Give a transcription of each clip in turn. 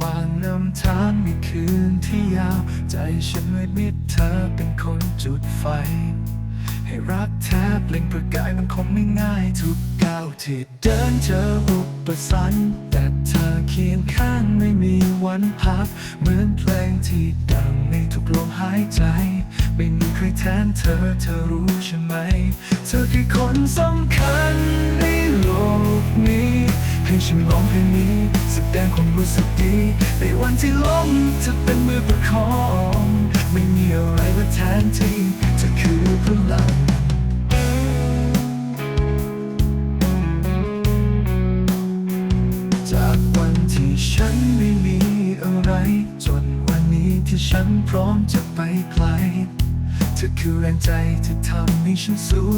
ว่างนำทางในคืนที่ยาว ใจฉันมืดมิดเธอเป็นคนจุดไฟ ให้รักแทบเปล่งประกายมันคงไม่ง่ายทุกก้าวที่เดินเจออุปสรรคแต่เธอเคียงข้างไม่มีวันพัก เหมือนเพลงที่ดังในทุกลมหายใจ ไม่มีใครแทนเธอเธอรู้ใช่ไหม เธอคือคนสำคัญในโลกนี้ ให้ฉันร้องเพลงนี้แสดงความรู้สึกดี ในวันที่ล้มเธอเป็นมือประคอง ไม่มีอะไรมาแทนที่เธอคือพลังจากวันที่ฉันไม่มีอะไร จนวันนี้ที่ฉันพร้อมจะไปไกลเธอคือแรงใจที่ทำให้ฉันสู้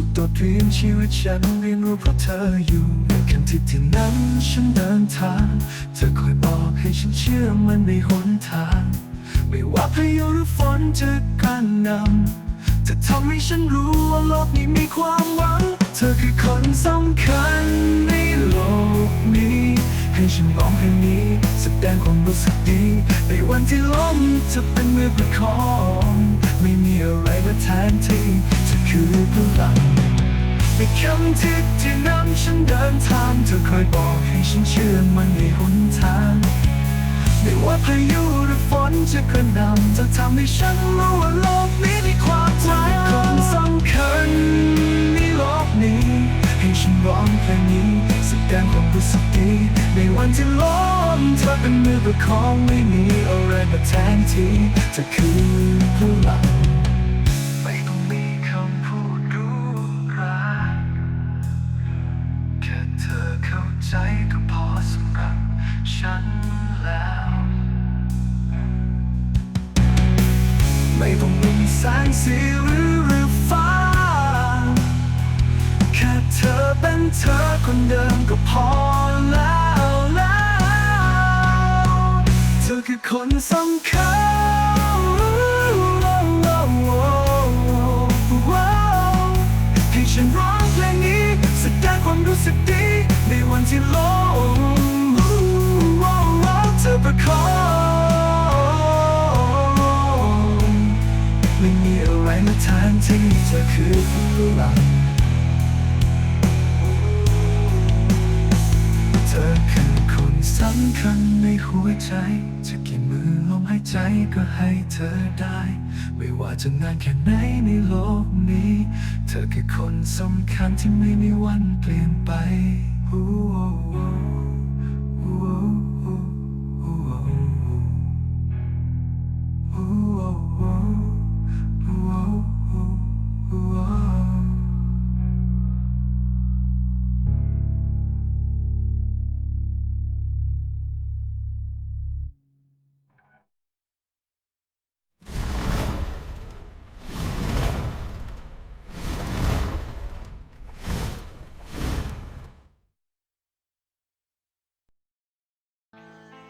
ทุกตัวเรียนชีวิตฉันเรียนรู้เพราะเธออยู่ในคันที่ที่นั้นฉันเดินทาง เธอคอยบอกให้ฉันเชื่อมันในหนทาง ไม่ว่าพายุหรือฝนจะกระหนำจะทำให้ฉันรู้ว่าโลกนี้มีความหวัง เธอคือคนสำคัญในโลกนี้ ให้ฉันร้องเพลงนี้แสดงความรู้สึกดี ในวันที่ล้มจะเป็นมือประคอง ไม่มีอะไรมาแทนที่ คือพลังในคำที่ที่นำฉันเดินทางเธอคอยบอกให้ฉันเชื่อมันในหนทางไม่ว่าพายุหรือฝนจะกระหน่ำจะทำให้ฉันรู้ว่าโลกนี้มีความหมายคนสำคัญในโลกนี้ให้ฉันร้องเพลงนี้สแสดงความรู้สึกดีในวันที่ล้มเธอเป็นมือประคองไม่มีอะไรมาแทนที่เธอคือพลัง ฉันแล้ว ไม่ต้องมีแสงสีหรือหรือฟ้า แค่เธอเป็นเธอคนเดิมก็พอแล้วแล้ว เธอคือคนสำ เธอคือพลังเธอคือคนสำคัญในหัวใจ จะกี่มือลมหายใจก็ให้เธอได้ ไม่ว่าจะนานแค่ไหนในโลกนี้ เธอคือคนสำคัญที่ไม่มีวันเปลี่ยนไปอู้โอ้